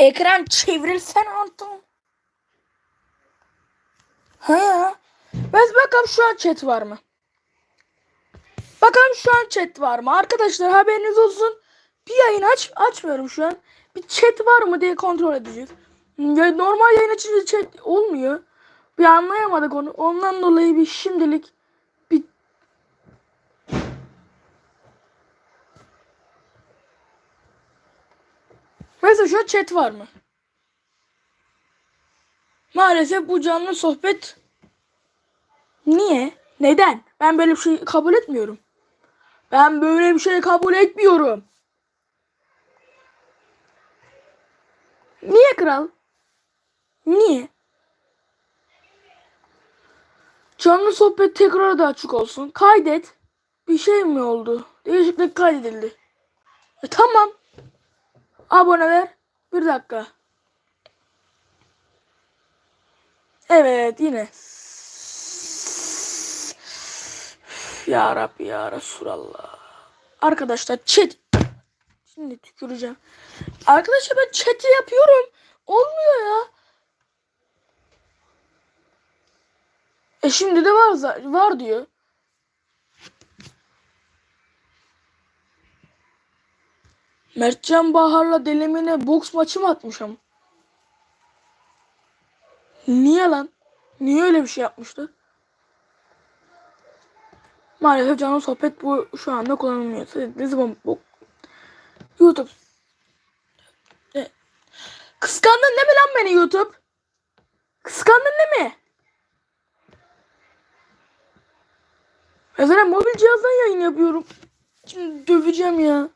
Ekran çevrilsen altın. Ha ya. Biz bakalım şu an chat var mı? Bakalım şu an chat var mı? Arkadaşlar haberiniz olsun. Bir yayın aç açmıyorum şu an. Bir chat var mı diye kontrol edeceğiz. Ya normal yayın açınca chat olmuyor. Bir anlayamadık onu. Ondan dolayı bir şimdilik Mesela şu chat var mı? Maalesef bu canlı sohbet Niye? Neden? Ben böyle bir şey kabul etmiyorum. Ben böyle bir şey kabul etmiyorum. Niye kral? Niye? Canlı sohbet tekrar da açık olsun. Kaydet. Bir şey mi oldu? Değişiklik kaydedildi. E, tamam. Aboneler. Bir dakika. Evet yine. Ya Rabbi ya Resulallah. Arkadaşlar chat. Şimdi tüküreceğim. Arkadaşlar ben chat'i yapıyorum. Olmuyor ya. E şimdi de var var diyor. Mertcan Bahar'la Delemine boks maçı mı atmışım? Niye lan? Niye öyle bir şey yapmıştı? Maalesef canlı sohbet bu şu anda kullanılmıyor. Ne zaman bu? YouTube. Kıskandın değil mi lan beni YouTube? Kıskandın değil mi? Ben mobil cihazdan yayın yapıyorum. Şimdi döveceğim ya.